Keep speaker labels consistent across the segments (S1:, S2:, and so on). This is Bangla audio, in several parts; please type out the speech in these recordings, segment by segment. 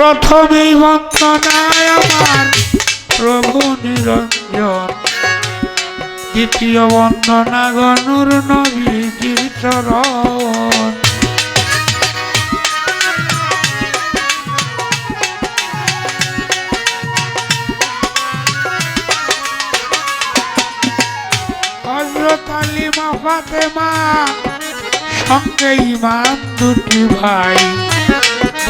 S1: প্রথমেই বন্দনায় আমার প্রভু নিরঞ্জন। দ্বিতীয় বন্দনা গনুর নবীজির চরণ ফাতেমা সঙ্গে ইমাম দুটি ভাই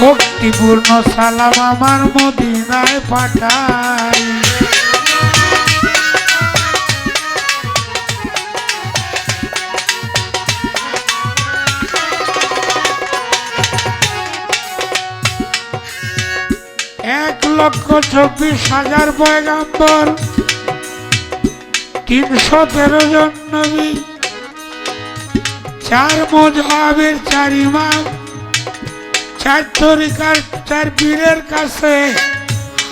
S1: ভক্তিপূর্ণ সালাম আমার মদিনায় পাঠাই। এক লক্ষ চব্বিশ হাজার পয়গাম্বর, তিনশো তেরো জন নবী, চার মজহাবের চার ইমাম চার তরিকার চার পীরের কাছে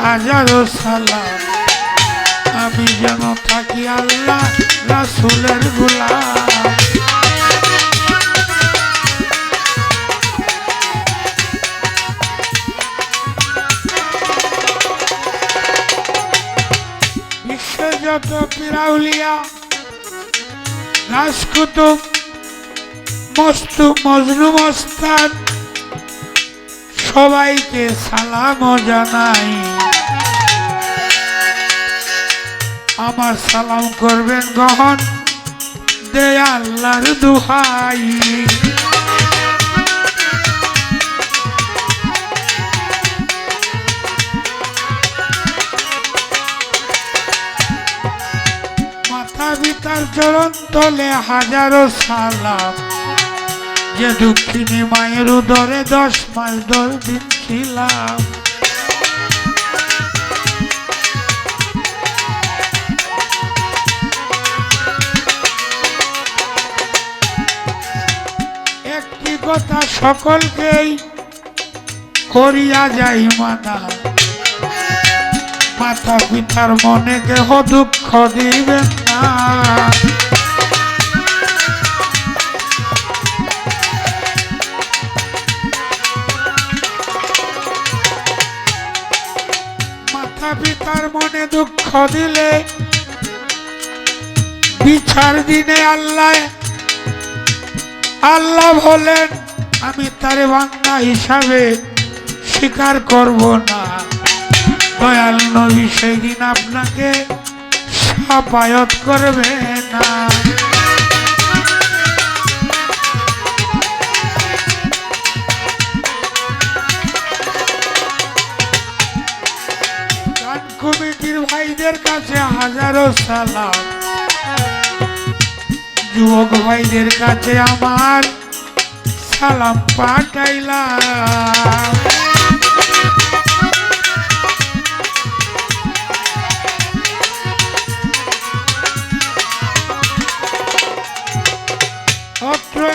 S1: হাজারো সালাম। আমি যেন থাকি আল্লাহ রাসুলের গোলাম। যত পিরাউলিয়া মস্তু, মজনু মস্তান সবাইকে সালাম জানাই। আমার সালাম করবেন গহন দে আল্লাহর দুহাই। মাথা পিতার চরণ তলে হাজারো সালাম। যে দুঃখিনী মায়ের উদরে দশ মাস দশ দিন ছিলাম। একটি কথা সকলকেই করিয়া যাই মানা। মাতা পিতার মনে কেহ দুঃখ দিবেন না। পিতার মনে দুঃখ দিলে, বিচার দিনে আল্লাহ আল্লাহ বলেন, আমি তার বাংলা হিসাবে স্বীকার করব না। দয়াল নবী সেই দিন আপনাকে সাপায়ত করবে ভাইদের কাছে হাজারো সালাম। যুবক ভাইদের কাছে আমার সালাম পাঠাইলাম।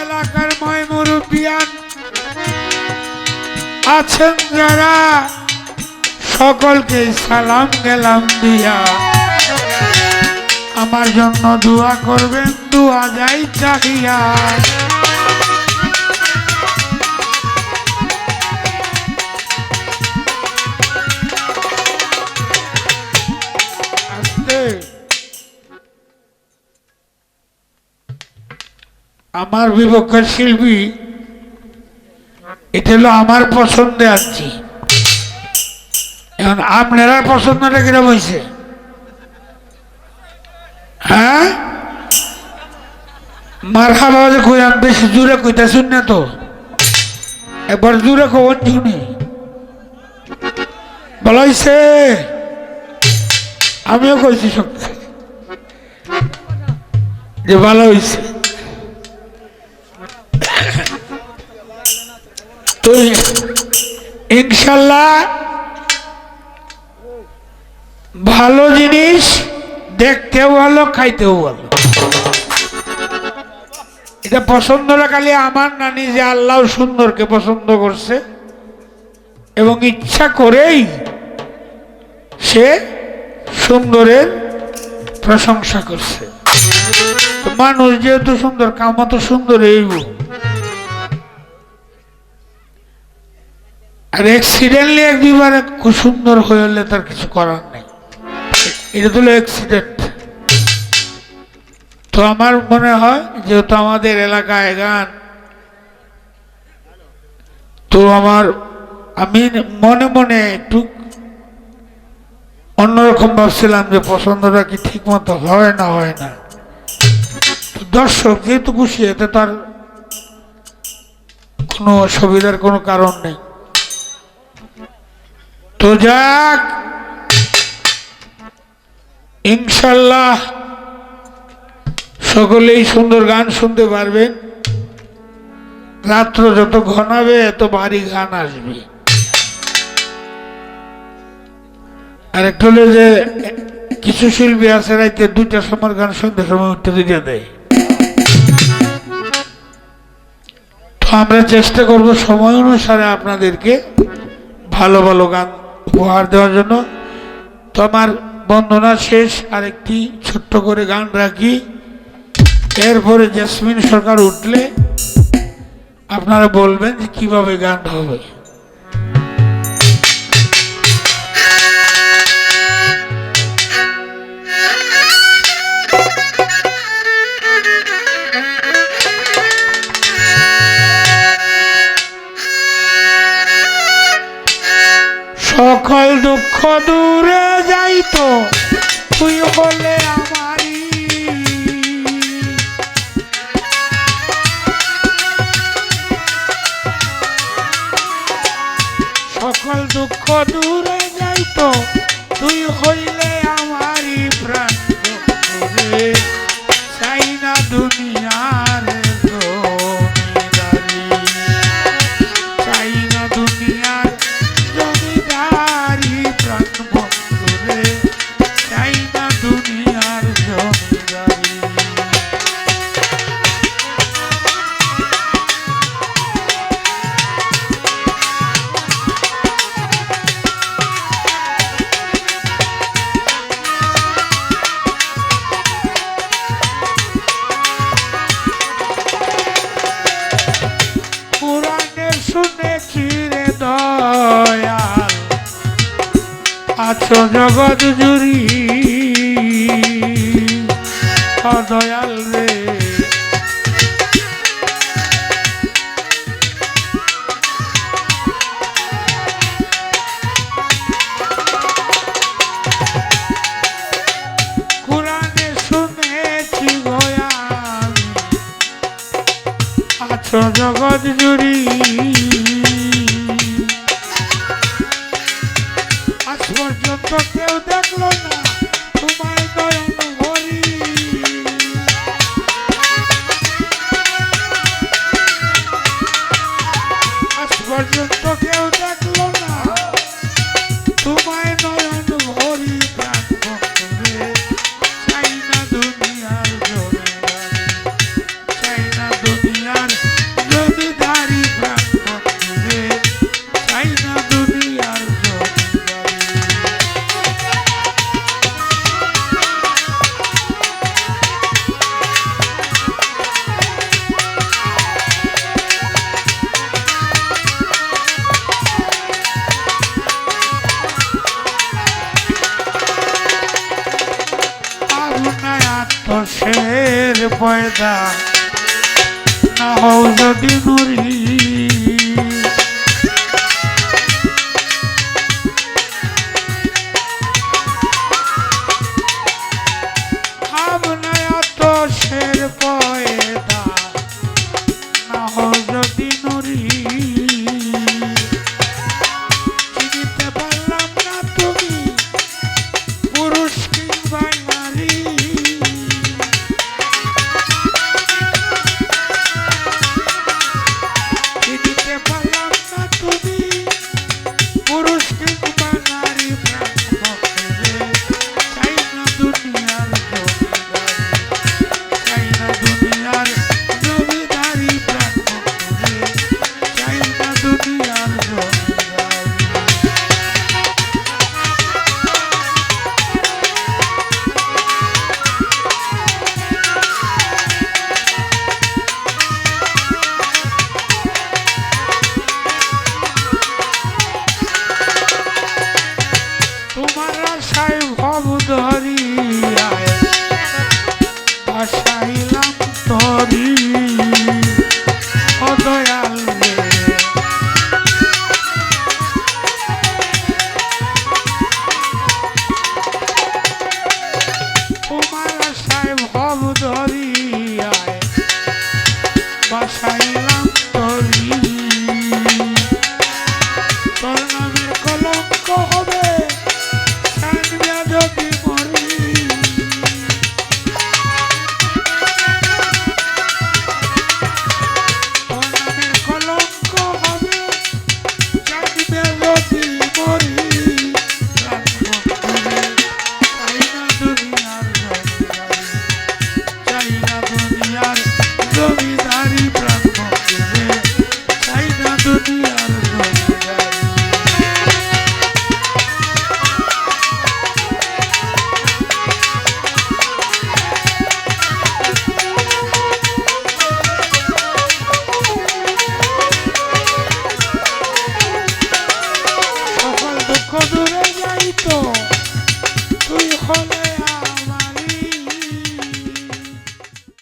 S1: এলাকার ময় আছেন যারা সকলকে সালাম গেলাম দিয়া। আমার জন্য দোয়া করবেন, দোয়া যাই চাহিয়া। আমার বিপক্ষের শিল্পী, এটা হলো আমার পছন্দে আছি। এখন আপনারা পছন্দটা কিরম হয়েছে? হ্যাঁ? মার খাবা যে আমি বেশি জোরে শুন না তো। একবার জোরে কখন শুনি। হয়েছে আমিও কইছি সত্যি। যে ভালো হয়েছে তো ইনশাল্লাহ ভালো জিনিস দেখতেও ভালো, খাইতেও ভালো। এটা পছন্দটা খালি আমার নানি যে আল্লাহ সুন্দরকে পছন্দ করছে এবং ইচ্ছা করেই সে সুন্দরের প্রশংসা করছে। মানুষ যেহেতু সুন্দর কামা তো সুন্দর এইব আর অ্যাক্সিডেন্টলি এক খুব সুন্দর হয়ে হলে তার কিছু করার নেই। এটা হলো অ্যাক্সিডেন্ট তো আমার মনে হয় যেহেতু আমাদের এলাকায় গান, তো আমার, আমি মনে মনে একটু অন্যরকম ভাবছিলাম যে পছন্দটা কি ঠিক মতো হয় না হয় না। দর্শক, যেহেতু খুশি, এতে তার কোনো অসুবিধার কোনো কারণ নেই। তো যাক ইনশাল্লাহ সকলেই সুন্দর গান শুনতে পারবেন। রাত্র যত ঘনাবে, এত ভারী গান আসবে। আর একটু হলে যে কিছু শিল্পী আছে রাইতে দুইটা সময় গান শুনতে সময় উঠতে দিতে দেয়। তো আমরা চেষ্টা করব সময় অনুসারে আপনাদেরকে ভালো ভালো গান উপহার দেওয়ার জন্য। তো আমার বন্দনা শেষ, আরেকটি ছোট্ট করে গান রাখি। এরপরে জেসমিন সরকার উঠলে আপনারা বলবেন যে কীভাবে গান হবে। সকল দুঃখ দূরে যাইতো তুই হলে আমারই। সকল দুঃখ দূরে যাইতো তুই হইলে আমারই প্রাণ। চাই না দুনিয়ার পুরাণে শুনেছি রে দয়াল। আছো জগৎ জুড়ি। দয়াল। রে জগৎ জুড়ি। পয়দা না হও যদি নুরি